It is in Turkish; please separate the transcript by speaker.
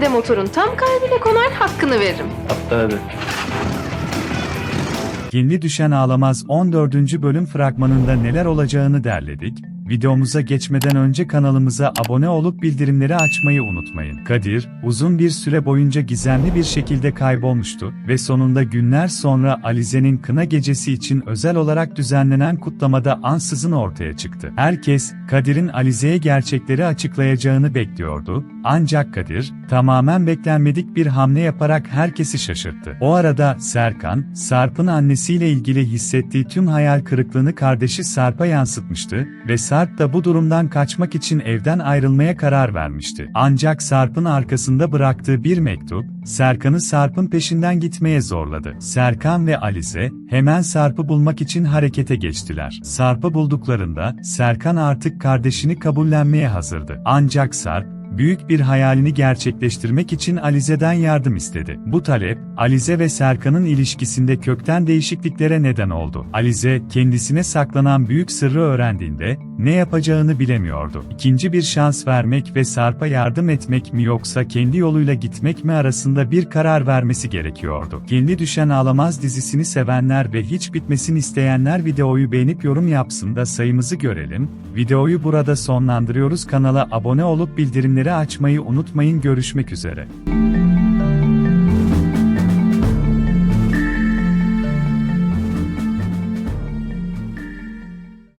Speaker 1: de motorun tam kalbine konar hakkını veririm.
Speaker 2: Tabii.
Speaker 3: Kinli Düşen Ağlamaz 14. bölüm fragmanında neler olacağını derledik. Videomuza geçmeden önce kanalımıza abone olup bildirimleri açmayı unutmayın. Kadir, uzun bir süre boyunca gizemli bir şekilde kaybolmuştu ve sonunda günler sonra Alize'nin kına gecesi için özel olarak düzenlenen kutlamada ansızın ortaya çıktı. Herkes, Kadir'in Alize'ye gerçekleri açıklayacağını bekliyordu, ancak Kadir, tamamen beklenmedik bir hamle yaparak herkesi şaşırttı. O arada Serkan, Sarp'ın annesiyle ilgili hissettiği tüm hayal kırıklığını kardeşi Sarp'a yansıtmıştı ve Sarp da bu durumdan kaçmak için evden ayrılmaya karar vermişti. Ancak Sarp'ın arkasında bıraktığı bir mektup, Serkan'ı Sarp'ın peşinden gitmeye zorladı. Serkan ve Alize, hemen Sarp'ı bulmak için harekete geçtiler. Sarp'ı bulduklarında, Serkan artık kardeşini kabullenmeye hazırdı. Ancak Sarp, büyük bir hayalini gerçekleştirmek için Alize'den yardım istedi. Bu talep, Alize ve Serkan'ın ilişkisinde kökten değişikliklere neden oldu. Alize, kendisine saklanan büyük sırrı öğrendiğinde, ne yapacağını bilemiyordu. İkinci bir şans vermek ve Sarp'a yardım etmek mi yoksa kendi yoluyla gitmek mi arasında bir karar vermesi gerekiyordu. Kendi Düşen Ağlamaz dizisini sevenler ve hiç bitmesini isteyenler videoyu beğenip yorum yapsın da sayımızı görelim. Videoyu burada sonlandırıyoruz. Kanala abone olup bildirimleri açmayı unutmayın. Görüşmek üzere.